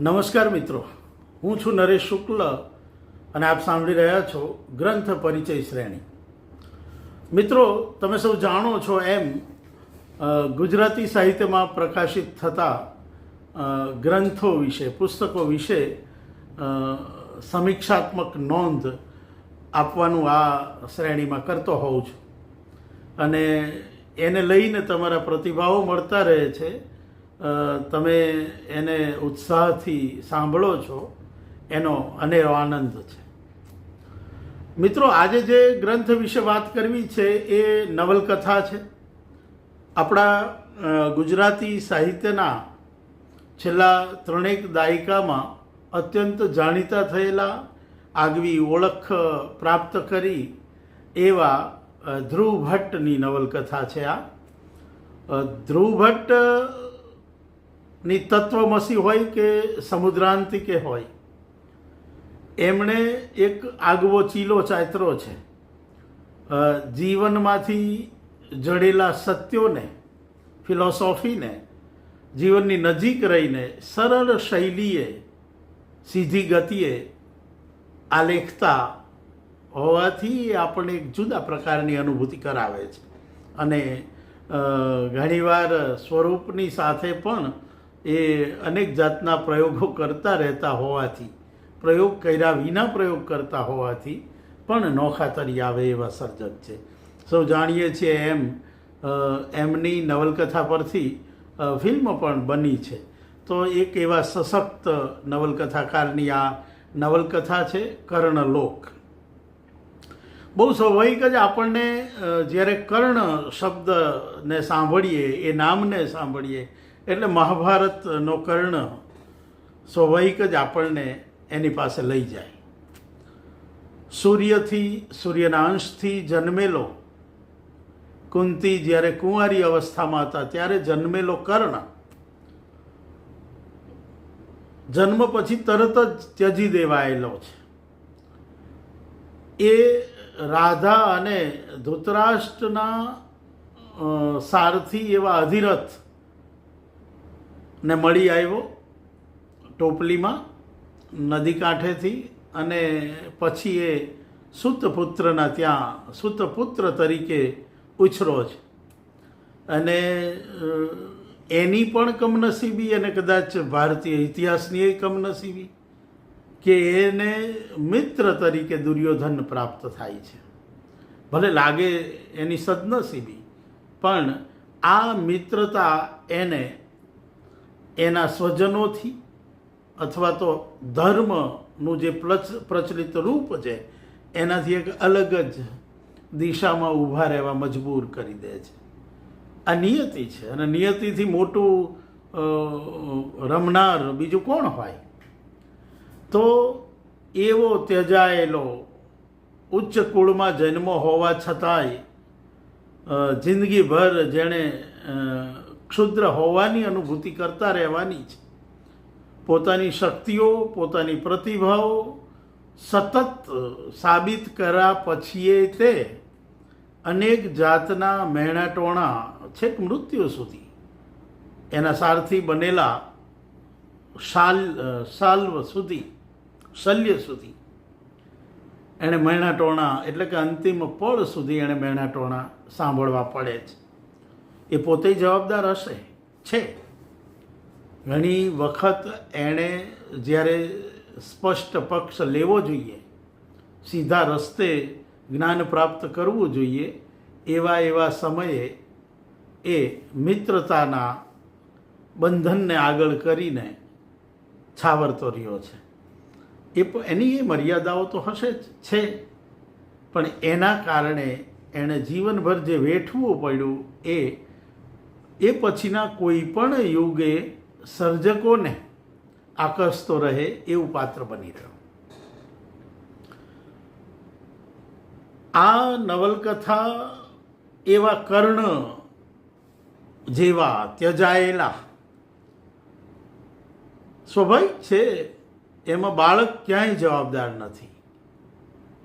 નમસ્કાર મિત્રો. હું છું નરેશ શુક્લ અને આપ સાંભળી રહ્યા છો ગ્રંથ પરિચય શ્રેણી. મિત્રો, તમે સૌ જાણો છો એમ ગુજરાતી સાહિત્યમાં પ્રકાશિત થતા ગ્રંથો વિશે, પુસ્તકો વિશે સમીક્ષાત્મક નોંધ આપવાનું આ શ્રેણીમાં કરતો હોઉં છું. અને એને લઈને તમારા પ્રતિભાવો મળતા રહે છે. તમે એને ઉત્સાહથી સાંભળો છો, એનો અનેરો આનંદ છે. મિત્રો, આજે જે ગ્રંથ વિશે વાત કરવી છે, એ નવલકથા છે. આપણા ગુજરાતી સાહિત્યના છેલ્લા ત્રણેક દાયકામાં અત્યંત જાણીતા થયેલા, આગવી ઓળખ પ્રાપ્ત કરી એવા ધ્રુવ ભટ્ટની નવલકથા છે આ. ધ્રુવ ધ્રુવ ભટ્ટની તત્વમસી હોય કે સમુદ્રાંતિકે હોય, એમણે એક આગવો ચીલો ચાતરો છે. જીવનમાંથી જડેલા સત્યોને, ફિલોસોફીને, જીવનની નજીક રહીને સરળ શૈલીએ, સીધી ગતિએ આલેખતા હોવાથી આપણને એક જુદા પ્રકારની અનુભૂતિ કરાવે છે. અને ઘણીવાર સ્વરૂપની સાથે પણ એ અનેક જાતના પ્રયોગો કરતા રહેતા હોવાથી, પ્રયોગ કર્યા વિના પ્રયોગ કરતા હોવાથી પણ નોખાતરી આવે એવા સર્જક છે. સૌ જાણીએ છીએ એમ એમની નવલકથા પરથી ફિલ્મ પણ બની છે. તો એક એવા સશક્ત નવલકથાકારની આ નવલકથા છે, કર્ણલોક. બહુ સ્વાભાવિક જ આપણને જ્યારે કર્ણ શબ્દને સાંભળીએ, એ નામને સાંભળીએ એટલે મહાભારતનો કર્ણ સ્વાભાવિક જ આપણને એની પાસે લઈ જાય. સૂર્યથી, સૂર્યના અંશથી જન્મેલો કુંતી જ્યારે કુંવારી અવસ્થામાં હતા, ત્યારે જન્મેલો કર્ણ જન્મ પછી તરત જ ત્યજી દેવાયેલો છે. એ રાધા અને ધૃતરાષ્ટ્રના સારથી એવા અધિરથ ને મળી આવ્યો ટોપલીમાં નદી કાંઠેથી અને પછી એ સુતપુત્રના ત્યાં સુતપુત્ર તરીકે ઉછરો છે અને એની પણ કમનસીબી અને કદાચ ભારતીય ઇતિહાસની એ કમનસીબી કે એને મિત્ર તરીકે દુર્યોધન પ્રાપ્ત થાય છે. ભલે લાગે એની સદનસીબી, પણ આ મિત્રતા એને એના સ્વજનોથી અથવા તો ધર્મનું જે પ્રચ- પ્રચલિત રૂપ છે, એનાથી એક અલગ જ દિશામાં ઊભા રહેવા મજબૂર કરી દે છે. આ નિયતિ છે અને નિયતિથી મોટું રમનાર બીજું કોણ હોય? તો એવો ત્યજાયેલો ઉચ્ચ કુળમાં જન્મ હોવા છતાંય જિંદગીભર જેણે ક્ષુદ્ર હોવાની અનુભૂતિ કરતા રહેવાની છે. પોતાની શક્તિઓ, પોતાની પ્રતિભાઓ સતત સાબિત કર્યા પછીએ તે અનેક જાતના મહેણાટોણા છેક મૃત્યુ સુધી એના સારથી બનેલા શાલ સાલ્વ સુધી, શલ્ય સુધી. એણે મહેણાટોણા એટલે કે અંતિમ પળ સુધી એણે મહેણાટોણા સાંભળવા પડે છે. એ પોતે જવાબદાર હશે? છે. ઘણી વખત એણે જ્યારે સ્પષ્ટ પક્ષ લેવો જોઈએ, સીધા રસ્તે જ્ઞાન પ્રાપ્ત કરવું જોઈએ, એવા એવા સમયે એ મિત્રતાના બંધનને આગળ કરીને છાવરતો રહ્યો છે. એ એની એ મર્યાદાઓ તો હશે જ, છે. પણ એના કારણે એણે જીવનભર જે વેઠવું પડ્યું એ એ પછીના કોઈ પણ યુગે સર્જકોને આકર્ષતો રહે એવું પાત્ર બની રહ્યો. આ નવલકથા એવા કર્ણ જેવા ત્યજાયેલા સ્વાભાવિક છે, એમાં બાળક ક્યાંય જવાબદાર નથી.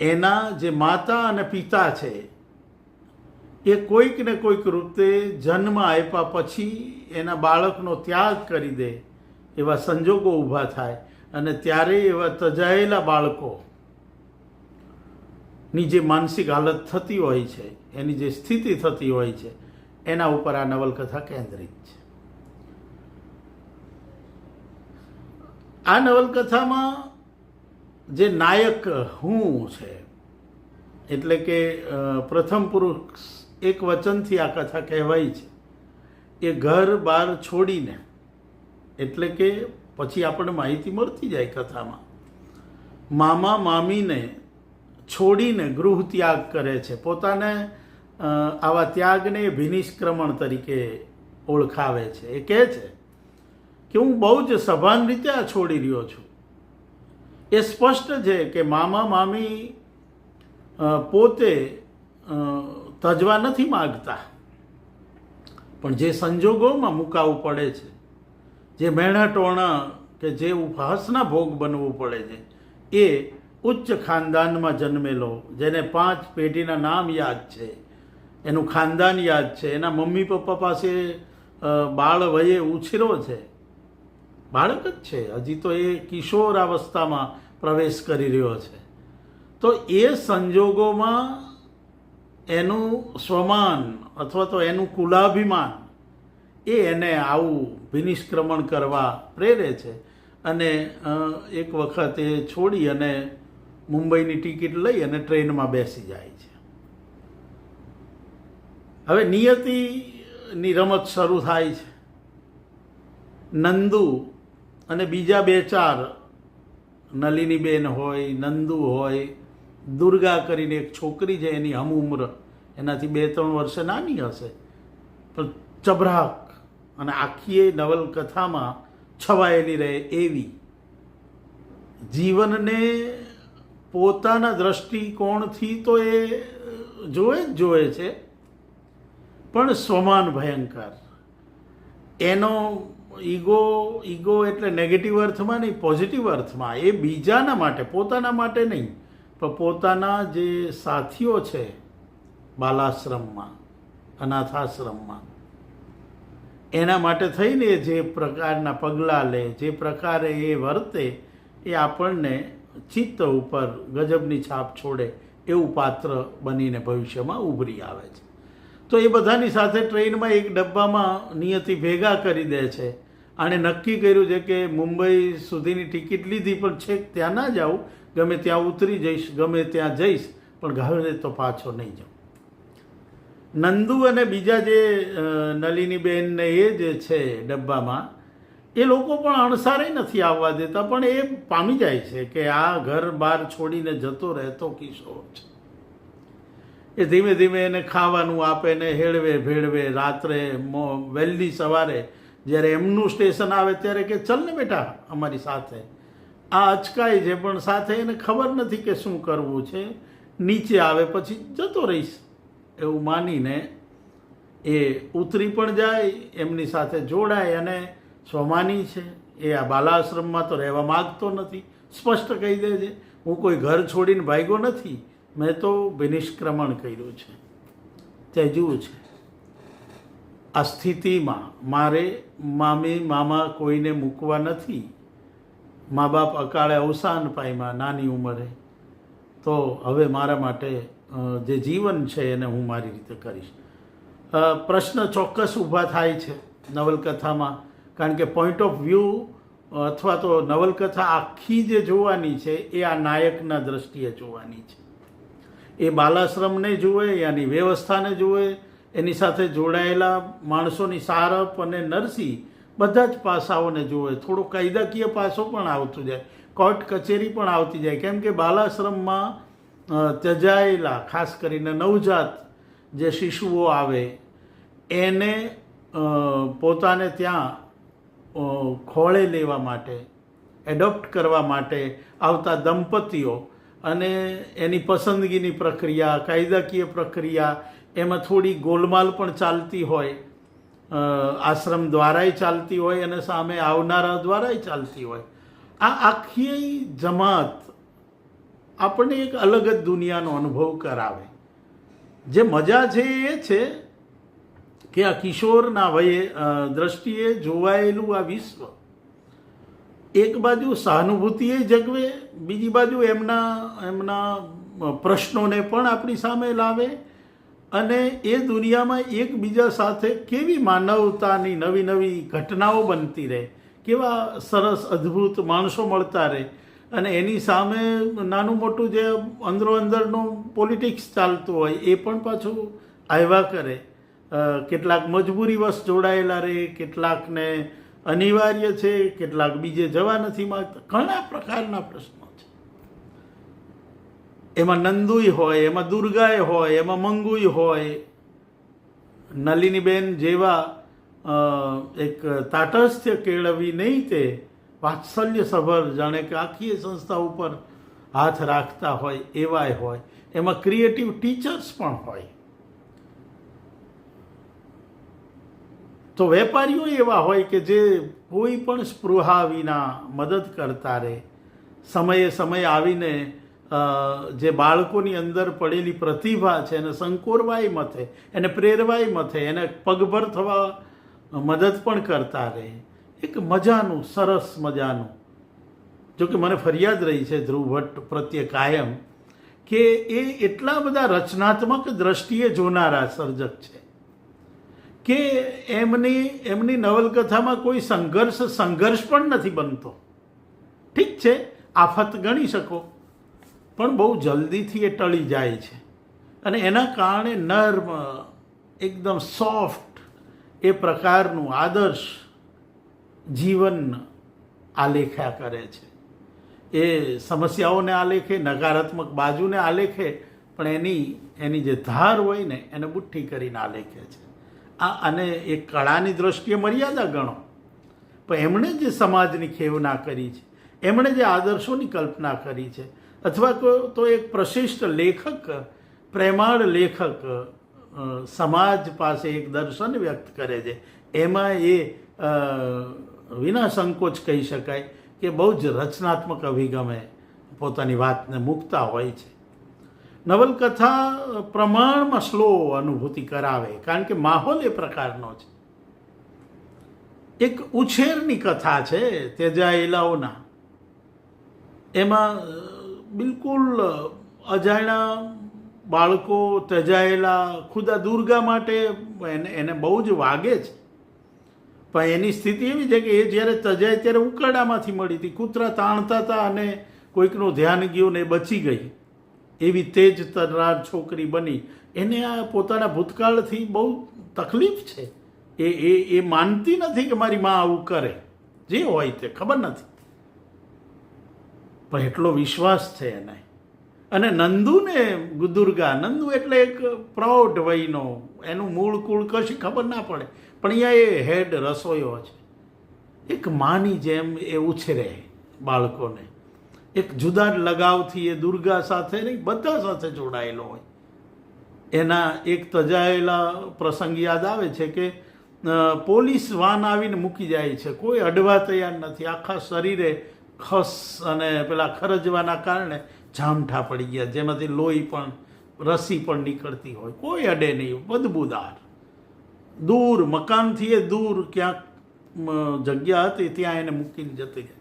એના જે માતા અને પિતા છે એ કોઈક ને કોઈક રૂપે જન્મ આપ્યા પછી એના બાળકનો ત્યાગ કરી દે એવા સંજોગો ઊભા થાય અને ત્યારે એવા તજાયેલા બાળકો ની જે માનસિક હાલત થતી હોય છે, એની જે સ્થિતિ થતી હોય છે, એના ઉપર આ નવલકથા કેન્દ્રિત છે. આ નવલકથામાં જે નાયક હું છે, એટલે કે પ્રથમ પુરુષ એક વચનથી આ કથા કહેવાય છે. એ ઘર બાર છોડીને, એટલે કે પછી આપણને માહિતી મળતી જાય કથામાં. મામા મામીને છોડીને ગૃહ ત્યાગ કરે છે. પોતાને આવા ત્યાગને ભિનિષ્ક્રમણ તરીકે ઓળખાવે છે. એ કહે છે કે હું બહુ જ સભાન રીતે આ છોડી રહ્યો છું. એ સ્પષ્ટ છે કે મામા મામી પોતે તજવા નથી માગતા. પણ જે સંજોગોમાં મુકાવું પડે છે, જે મહેણાટોણા કે જે ઉપહાસના ભોગ બનવું પડે છે, એ ઉચ્ચ ખાનદાનમાં જન્મેલો, જેને પાંચ પેઢીના નામ યાદ છે. એનું ખાનદાન યાદ છે. એના મમ્મી પપ્પા પાસે બાળ વયે ઉછેરો છે. બાળક જ છે. હજી તો એ કિશોર અવસ્થામાં પ્રવેશ કરી રહ્યો છે. તો એ સંજોગોમાં એનું સ્વમાન અથવા તો એનું કુલાભિમાન એ એને આવું વિનિષ્ક્રમણ કરવા પ્રેરે છે. અને એક વખત એ છોડી અને મુંબઈની ટિકિટ લઈ અને ટ્રેનમાં બેસી જાય છે. હવે નિયતિની રમત શરૂ થાય છે. નંદુ અને બીજા બે ચાર નલિનીબેન હોય, નંદુ હોય દુર્ગા કરીને એક છોકરી છે, એની હમ ઉમ્ર, એનાથી બે ત્રણ વર્ષે નાની હશે. પણ ચબરાક અને આખી એ નવલકથામાં છવાયેલી રહે એવી. જીવનને પોતાના દ્રષ્ટિકોણથી તો એ જોવે જ જોવે છે, પણ સ્વમાન ભયંકર. એનો ઈગો ઈગો એટલે નેગેટિવ અર્થમાં નહીં પોઝિટિવ અર્થમાં. એ બીજાના માટે, પોતાના માટે નહીં. પોતાના જે સાથીઓ છે બાલાશ્રમમાં, અનાથાશ્રમમાં, એના માટે થઈને જે પ્રકારના પગલાં લે, જે પ્રકારે એ વર્તે, એ આપણને ચિત્ત ઉપર ગજબની છાપ છોડે એવું પાત્ર બનીને ભવિષ્યમાં ઉભરી આવે છે. તો એ બધાની સાથે ટ્રેનમાં એક ડબ્બામાં નિયતિ ભેગા કરી દે છે. આણે નક્કી કર્યું છે કે મુંબઈ સુધીની ટિકિટ લીધી, પણ છેક ત્યાં ના જાઉં. ગમે ત્યાં ઉતરી જઈશ, ગમે ત્યાં જઈશ, પણ ઘરે તો પાછો નહીં જાઉં. નંદુ અને બીજા જે નલિની બેન ને એ જે છે ડબ્બામાં, એ લોકો પણ અણસારે નથી આવવા દેતા, પણ એ પામી જાય છે કે આ ઘર બહાર છોડીને જતો રહેતો કિશોર છે. એ ધીમે ધીમે એને ખાવાનું આપે ને હેળવે ભેળવે રાત્રે વહેલી સવારે જ્યારે એમનું સ્ટેશન આવે ત્યારે કે ચલ ને બેટા અમારી સાથે. આ અચકાય છે, પણ સાથે એને ખબર નથી કે શું કરવું છે. નીચે આવે પછી જતો રહીશ. એવું માનીને એ ઉતરી પણ જાય, એમની સાથે જોડાય અને સ્વમાની છે. એ આ બાલાશ્રમમાં તો રહેવા માગતો નથી. સ્પષ્ટ કહી દે છે, હું કોઈ ઘર છોડીને ભાગ્યો નથી. મેં તો વિનિષ્ક્રમણ કર્યું છે. ત્યજ્યું છે. આ સ્થિતિમાં મારે મામી, મામા કોઈને મૂકવા નથી. મા બાપ અકાળે અવસાન પામ્યા, નાની ઉંમરે. તો હવે મારા માટે જે જીવન છે એને હું મારી રીતે કરીશ. પ્રશ્ન ચોક્કસ ઊભા થાય છે નવલકથામાં, કારણ કે પોઈન્ટ ઓફ વ્યૂ અથવા તો નવલકથા આખી જે જોવાની છે એ આ નાયકના દ્રષ્ટિએ જોવાની છે. એ બાલાશ્રમને જુએ એની વ્યવસ્થાને જુએ એની સાથે જોડાયેલા માણસોની સારપ અને નરસી બધા જ પાસાઓને જુએ. થોડો કાયદાકીય પાસો પણ આવતું જાય. કોર્ટ, કચેરી પણ આવતી જાય. કેમ કે બાલાશ્રમમાં ત્યજાયેલા, ખાસ કરીને નવજાત જે શિશુઓ આવે, એને પોતાને ત્યાં ખોળે લેવા માટે, એડોપ્ટ કરવા માટે આવતા દંપતીઓ અને એની પસંદગીની પ્રક્રિયા, કાયદાકીય પ્રક્રિયા એમાં થોડી ગોલમાલ પણ ચાલતી હોય આશ્રમ દ્વારાય ચાલતી હોય અને સામે આવનારા દ્વારાય ચાલતી હોય. આ આખી જમાત આપણને એક અલગ જ દુનિયાનો અનુભવ કરાવે. જે મજા છે એ છે કે આ કિશોરના વયે દ્રષ્ટિએ જોવાયેલું આ વિશ્વ. એક બાજુ સહાનુભૂતિએ જગવે, બીજી બાજુ એમના એમના પ્રશ્નોને પણ આપણી સામે લાવે અને એ દુનિયામાં એકબીજા સાથે કેવી માનવતાની નવી નવી ઘટનાઓ બનતી રહે, કેવા સરસ અદ્ભુત માણસો મળતા રહે. અને એની સામે નાનું મોટું જે અંદરો અંદરનું પોલિટિક્સ ચાલતું હોય, એ પણ પાછું આવ્યા કરે. કેટલાક મજબૂરીવશ જોડાયેલા રહે, કેટલાકને અનિવાર્ય છે, કેટલાક બીજે જવા નથી માગતા. ઘણા પ્રકારના પ્રશ્નો. એમાં નંદુય હોય, એમાં દુર્ગાય હોય, એમાં મંગુય હોય. નલિનીબેન જેવા એક તાટસ્થ્ય કેળવી નહીં તે, વાત્સલ્ય સભર જાણે કે આખી સંસ્થા ઉપર હાથ રાખતા હોય, એવાય હોય. એમાં ક્રિએટિવ ટીચર્સ પણ હોય. તો વેપારીઓ એવા હોય કે જે કોઈ પણ સ્પૃહા વિના મદદ કરતા રહે. સમયે સમયે આવીને જે બાળકોની અંદર પડેલી પ્રતિભા છે, એને સંકોરવાય મથે, એને પ્રેરવાય મથે, એને પગભર થવા મદદ પણ કરતા રહે. એક મજાનું, સરસ મજાનું. જો કે મને ફરિયાદ રહી છે ધ્રુવ ભટ્ટ પ્રત્યે કાયમ કે એ એટલા બધા રચનાત્મક દ્રષ્ટિએ જોનારા સર્જક છે કે એમની એમની નવલકથામાં કોઈ સંઘર્ષ સંઘર્ષ પણ નથી બનતો. ઠીક છે, આફત ગણી શકો. પણ બહુ જલ્દીથી એ ટળી જાય છે. અને એના કારણે નર્મ એકદમ સોફ્ટ એ પ્રકારનું આદર્શ જીવન આલેખ્યા કરે છે. એ સમસ્યાઓને આલેખે, નકારાત્મક બાજુને આલેખે, પણ એની એની જે ધાર હોય ને, એને બુઠ્ઠી કરીને આલેખે છે. આ અને એ કળાની દ્રષ્ટિએ મર્યાદા ગણો. પણ એમણે જે સમાજની ખેવના કરી છે, એમણે જે આદર્શોની કલ્પના કરી છે અથવા તો એક પ્રશિષ્ટ લેખક, પ્રેમાળ લેખક સમાજ પાસે એક દર્શન વ્યક્ત કરે છે. એમાં એ વિના સંકોચ કહી શકાય કે બહુ જ રચનાત્મક અભિગમે પોતાની વાતને મૂકતા હોય છે. નવલકથા પ્રમાણમાં સ્લો અનુભૂતિ કરાવે, કારણ કે માહોલ એ પ્રકારનો છે. એક ઉછેરની કથા છે, તેજાયેલાઓના. એમાં બિલકુલ અજાણ્યા બાળકો તજાયેલા ખુદા દુર્ગા માટે એને એને બહુ જ વાગે છે. પણ એની સ્થિતિ એવી છે કે એ જ્યારે તજાય ત્યારે ઉકરડામાંથી મળી હતી. કૂતરા તાણતા હતા અને કોઈકનું ધ્યાન ગયું ને બચી ગઈ. એવી તેજ તરનાર છોકરી બની. એને આ પોતાના ભૂતકાળથી બહુ તકલીફ છે. એ એ એ માનતી નથી કે મારી મા આવું કરે. જે હોય તે, ખબર નથી. પણ એટલો વિશ્વાસ છે એને. અને નંદુને દુર્ગા નંદુ એટલે એક પ્રૌઢ વયનો, એનું મૂળ કુળ કશી ખબર ના પડે, પણ અહીંયા એ હેડ રસોઈયો છે. એક માની જેમ એ ઉછરે બાળકોને. એક જુદા જ લગાવથી એ દુર્ગા સાથે નહીં, બધા સાથે જોડાયેલો હોય. એના એક તજાયેલા પ્રસંગ યાદ આવે છે કે પોલીસ વાન આવીને મૂકી જાય છે. કોઈ અડવા તૈયાર નથી. આખા શરીરે ખસ અને પેલા ખરજવાના કારણે જામઠા પડી ગયા. જેમાંથી લોહી પણ, રસી પણ નીકળતી હોય. કોઈ અડે નહીં. બદબૂદાર. દૂર, મકાનથી એ દૂર ક્યાંક જગ્યા હતી, ત્યાં એને મૂકીને જતી રહે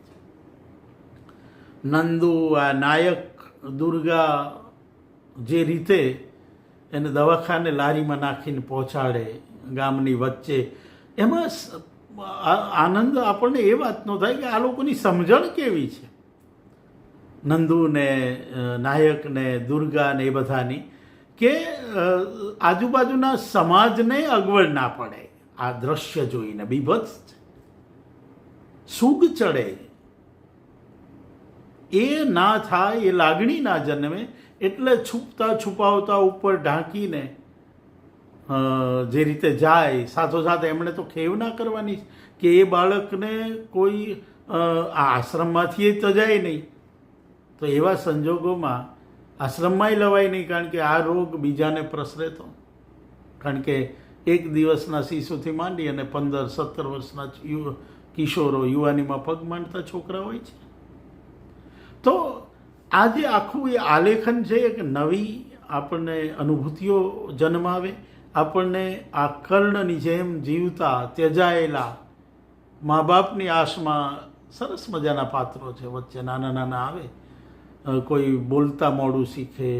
નંદુ, આ નાયક, દુર્ગા જે રીતે એને દવાખાને લારીમાં નાખીને પહોંચાડે ગામની વચ્ચે, એમાં આનંદ આપણને એ વાતનો થાય કે આ લોકોની સમજણ કેવી છે? નંદુ ને અ, નાયક ને દુર્ગા ને એ બધાની કે આજુબાજુના સમાજને અગવડ ના પડે. આ દ્રશ્ય જોઈને બીભત્સ સુગ ચડે. એ ના થાય એ લાગણી ના જન્મે એટલે છુપતા છુપાવતા ઉપર ઢાંકીને જે રીતે જાય સાથોસાથ એમણે તો ખેવ ના કરવાની કે એ બાળકને કોઈ આશ્રમમાંથી એ તજાય નહીં. તો એવા સંજોગોમાં આશ્રમમાંય લવાય નહીં, કારણ કે આ રોગ બીજાને પ્રસરે તો કારણ કે એક દિવસના શિશુથી માંડી અને પંદર, સત્તર વર્ષના કિશોરો યુવાનીમાં પગ માંડતા છોકરા હોય છે. તો આ જે આખું એ આલેખન છે એક નવી આપણને અનુભૂતિઓ જન્માવે. આપણને આ કર્ણની જેમ જીવતા, ત્યજાયેલા મા બાપની આશમાં સરસ મજાના પાત્રો છે. વચ્ચે નાના નાના આવે કોઈ બોલતા મોડું શીખે,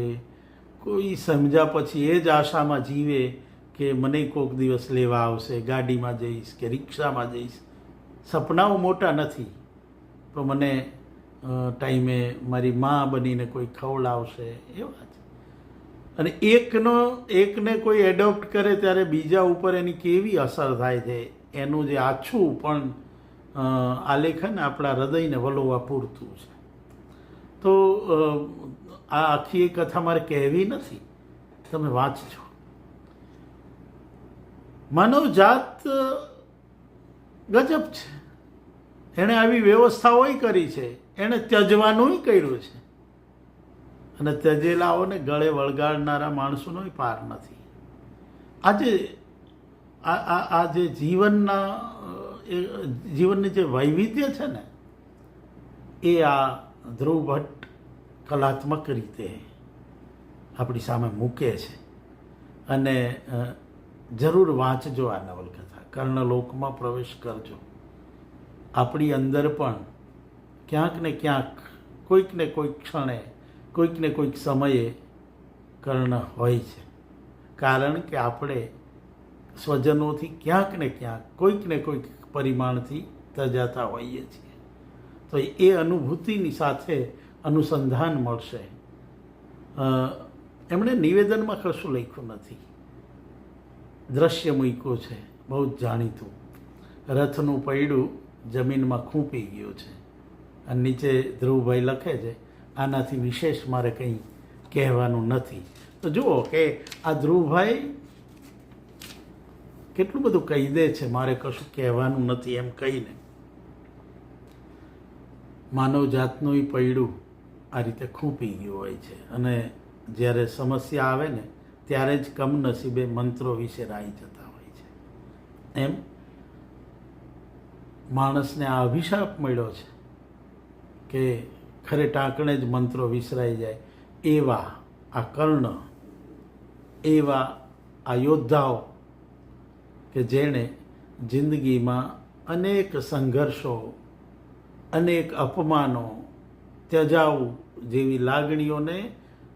કોઈ સમજ્યા પછી એ જ આશામાં જીવે કે મને કોઈક દિવસ લેવા આવશે, ગાડીમાં જઈશ કે રિક્ષામાં જઈશ. સપનાઓ મોટા નથી, પણ મને ટાઈમે મારી મા બનીને કોઈ ખવડાવશે, એવા જ. અને એકનો, એકને કોઈ એડોપ્ટ કરે ત્યારે બીજા ઉપર એની કેવી અસર થાય છે, એનું જે આછું પણ આલેખન આપણા હૃદયને વલોવા પૂરતું છે. તો આ આખી એ કથા મારે કહેવી નથી. તમે વાંચજો. માનવજાત ગજબ છે. એણે આવી વ્યવસ્થાઓય કરી છે. એણે ત્યજવાનુંય કર્યું છે. અને ત્યજેલાઓને ગળે વળગાડનારા માણસોનોય પાર નથી. આજે આ આ જે જીવનના જીવનની જે વૈવિધ્ય છે ને, એ આ ધ્રુવ ભટ્ટ કલાત્મક રીતે આપણી સામે મૂકે છે. અને જરૂર વાંચજો આ નવલકથા. કર્ણલોકમાં પ્રવેશ કરજો. આપણી અંદર પણ ક્યાંક ને ક્યાંક કોઈક ને કોઈક ક્ષણે કોઈક ને કોઈક સમયે કર્ણ હોય છે. કારણ કે આપણે સ્વજનોથી ક્યાંક ને ક્યાંક કોઈક ને કોઈક પરિમાણથી તજાતા હોઈએ છીએ. તો એ અનુભૂતિની સાથે અનુસંધાન મળશે. એમણે નિવેદનમાં કશું લખ્યું નથી. દ્રશ્ય મૂક્યું છે, બહુ જ જાણીતું. રથનું પૈડું જમીનમાં ખૂંપી ગયું છે. અને નીચે ધ્રુવભાઈ લખે છે આનાથી વિશેષ મારે કંઈ કહેવાનું નથી. તો જુઓ કે આ ધ્રુવભાઈ કેટલું બધું કહી દે છે, મારે કશું કહેવાનું નથી એમ કહીને. માનવ જાતનું ઈ પૈડું આ રીતે ખૂંપી ગયું હોય છે અને જ્યારે સમસ્યા આવે ને, ત્યારે જ કમનસીબે મંત્રો વિશે રાઈ જતા હોય છે. એમ માણસને આ અભિશાપ મળ્યો છે કે ખરે ટાંકણે જ મંત્રો વિસરાઈ જાય. એવા આ કર્ણ, એવા આ યોદ્ધાઓ કે જેણે જિંદગીમાં અનેક સંઘર્ષો, અનેક અપમાનો, ત્યજાવું જેવી લાગણીઓને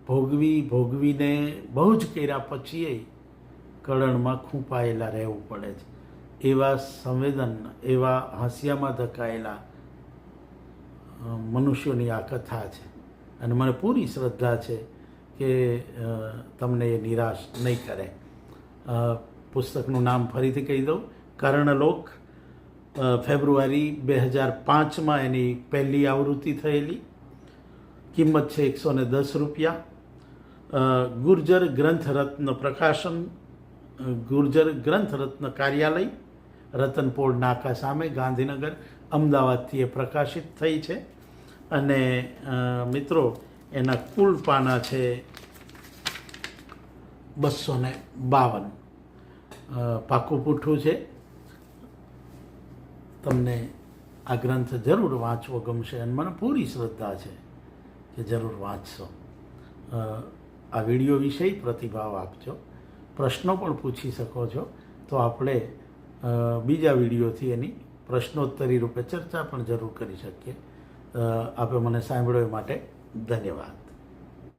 ભોગવી, ભોગવીને બહુ જ કર્યા પછીએ કળણમાં ખૂંપાયેલા રહેવું પડે છે. એવા સંવેદન, એવા હાસ્યામાં ધકાયેલા મનુષ્યોની આ કથા છે. અને મને પૂરી શ્રદ્ધા છે કે તમને એ નિરાશ નહીં કરે. પુસ્તકનું નામ ફરીથી કહી દઉં. કર્ણલોક ફેબ્રુઆરી બે હજાર પાંચમાં એની પહેલી આવૃત્તિ થયેલી. કિંમત છે એકસો ને દસ રૂપિયા. ગુર્જર ગ્રંથરત્ન પ્રકાશન ગુર્જર ગ્રંથરત્ન કાર્યાલય, રતનપોળ નાકા સામે ગાંધીનગર અમદાવાદથી એ પ્રકાશિત થઈ છે. અને મિત્રો, એના કુલ પાના છે બસો ને બાવન પાકું પૂઠું છે. તમને આ ગ્રંથ જરૂર વાંચવો ગમશે અને મને પૂરી શ્રદ્ધા છે કે જરૂર વાંચશો. આ વીડિયો વિશે પ્રતિભાવ આપજો. પ્રશ્નો પણ પૂછી શકો છો. તો આપણે બીજા વિડીયોથી એની પ્રશ્નોત્તરી રૂપે ચર્ચા પણ જરૂર કરી શકીએ. આપે મને સાંભળ્યો એ માટે ધન્યવાદ.